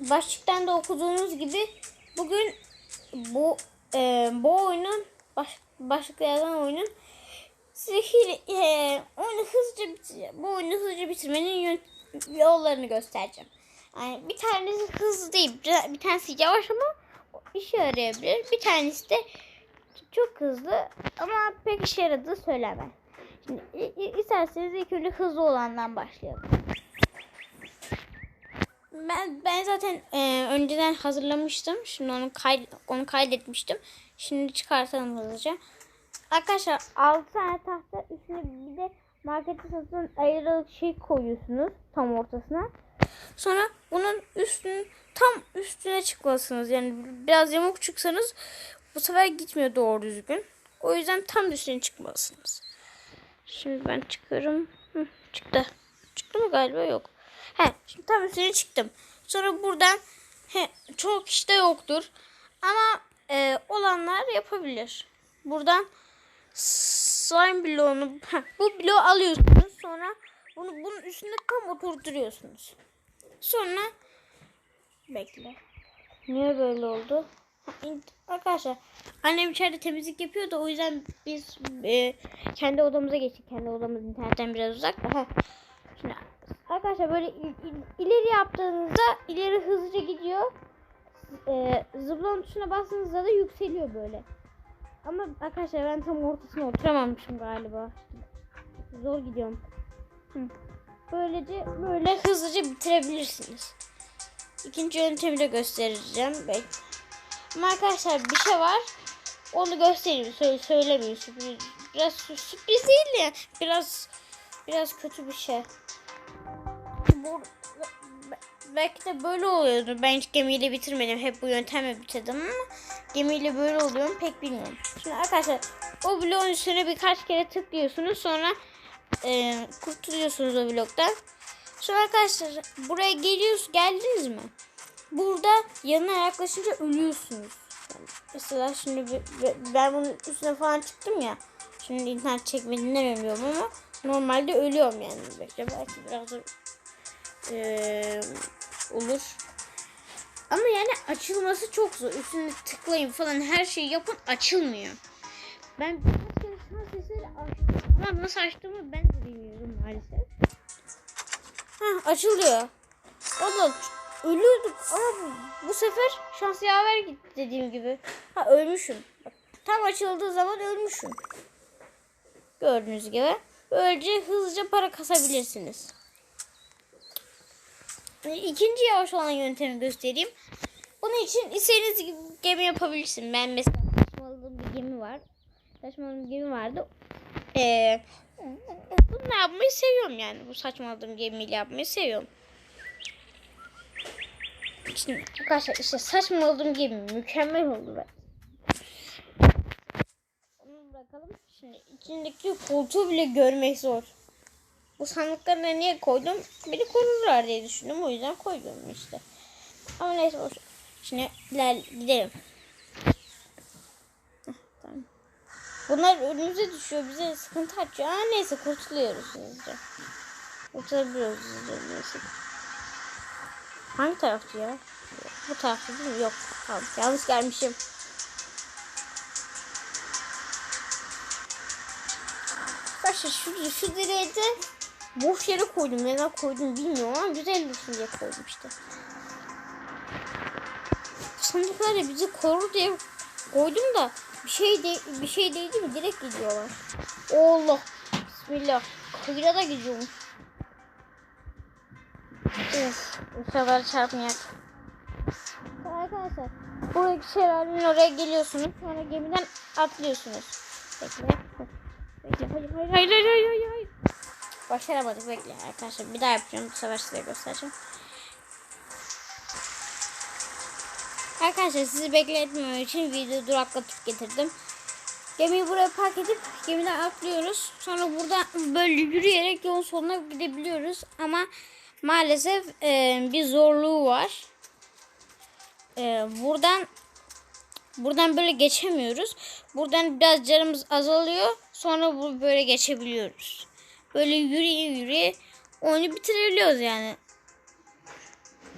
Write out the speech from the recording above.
başlıktan da okuduğunuz gibi bugün bu e, bu oyunun baş, başlıkta yazan oyunun zehir e, oyunu hızlıca bu oyunu hızlıca bitirmenin yollarını göstereceğim. Yani bir tanesi hızlı değil, bir, tanesi yavaş ama işe yarayabilir. Bir tanesi de çok hızlı ama pek işe yaradığı söylemez. Şimdi isterseniz ilk önce hızlı olandan başlayalım. Ben ben zaten e, önceden hazırlamıştım. Şimdi onu kay, onu kaydetmiştim. Şimdi çıkartalım hızlıca. Arkadaşlar 6 tane tahta üstüne bir de markette satılan ayrılık şey koyuyorsunuz tam ortasına. Sonra bunun üstünün tam üstüne çıkmalısınız. Yani biraz yamuk çıksanız bu sefer gitmiyor doğru düzgün. O yüzden tam üstüne çıkmalısınız. Şimdi ben çıkıyorum. Hı, çıktı. Çıktı mı galiba yok. He, şimdi tam üstüne çıktım. Sonra buradan he, çok işte yoktur. Ama e, olanlar yapabilir. Buradan slime bloğunu heh, bu bloğu alıyorsunuz. Sonra bunu bunun üstünde tam oturtuyorsunuz. Sonra bekle. Niye böyle oldu? Arkadaşlar annem içeride temizlik yapıyor da o yüzden biz e, kendi odamıza geçtik. Kendi odamız internetten biraz uzak. Şimdi arkadaşlar böyle il- il- ileri yaptığınızda ileri hızlıca gidiyor. E, zıplama tuşuna bastığınızda da yükseliyor böyle. Ama arkadaşlar ben tam ortasına oturamamışım galiba. Zor gidiyorum. Hı. Böylece böyle hızlıca bitirebilirsiniz. İkinci yöntemi de göstereceğim. Bek. Ama arkadaşlar bir şey var. Onu göstereyim. Söyle, söylemeyeyim. Sürpriz. Biraz sü- sürpriz değil de biraz biraz kötü bir şey. Bu, be- belki de böyle oluyordu. Ben hiç gemiyle bitirmedim. Hep bu yöntemle bitirdim ama gemiyle böyle oluyor mu pek bilmiyorum. Şimdi arkadaşlar o bloğun üstüne birkaç kere tıklıyorsunuz. Sonra e, kurtuluyorsunuz o bloktan. Sonra arkadaşlar buraya geliyorsunuz. Geldiniz mi? Burada yanına yaklaşınca ölüyorsunuz. Mesela şimdi ben bunun üstüne falan çıktım ya. Şimdi internet çekmediğinden ölüyorum ama normalde ölüyorum yani. Belki biraz da eee, olur. Ama yani açılması çok zor. Üstüne tıklayın falan her şeyi yapın açılmıyor. Ben birkaç kere şans açtım ama nasıl açtığımı ben de bilmiyorum maalesef. Hah açılıyor. O da ölüyorduk ama bu, bu sefer şans yaver gitti dediğim gibi. Ha ölmüşüm. Tam açıldığı zaman ölmüşüm. Gördüğünüz gibi. Böylece hızlıca para kasabilirsiniz. Ee, İkinci yavaş olan yöntemi göstereyim. Bunun için istediğiniz gemi yapabilirsin. Ben mesela saçmaladığım bir gemi var. Saçmaladığım bir gemi vardı. Ee, bunu yapmayı seviyorum yani. Bu saçmaladığım gemiyle yapmayı seviyorum. Şimdi arkadaşlar işte saçmaladığım gemi mükemmel oldu be. Onu bırakalım. Şimdi içindeki koltuğu bile görmek zor. Bu sandıklarına niye koydum? Beni korurlar diye düşündüm. O yüzden koydum işte. Ama neyse boş. Şimdi iler gidelim. Bunlar önümüze düşüyor. Bize sıkıntı açıyor. Aa, neyse kurtuluyoruz hızlıca. Kurtulabiliyoruz hızlıca. Neyse. Hangi taraftı ya? Bu taraftı değil mi? Yok. Tamam. Yanlış gelmişim. Arkadaşlar şu, şu direği de boş yere koydum. Neden koydum bilmiyorum ama güzel dursun diye koydum işte. Sandıklar bizi korur diye koydum da bir şey de bir şey değdi mi direkt gidiyorlar. Allah. Bismillah. Kıyıda da gidiyormuş. Of, bu sefer çarpmayak. Arkadaşlar buradaki şelalenin oraya geliyorsunuz. Sonra gemiden atlıyorsunuz. Bekle. Bekle. Hayır hayır hayır hayır hayır. Başaramadık bekle arkadaşlar. Bir daha yapacağım. Bu sefer size göstereceğim. Arkadaşlar sizi bekletmemek için videoyu duraklatıp getirdim. Gemiyi buraya park edip gemiden atlıyoruz. Sonra buradan böyle yürüyerek yolun sonuna gidebiliyoruz. Ama maalesef e, bir zorluğu var. E, buradan buradan böyle geçemiyoruz. Buradan biraz canımız azalıyor. Sonra bu böyle geçebiliyoruz. Böyle yürüye yürüye oyunu bitirebiliyoruz yani.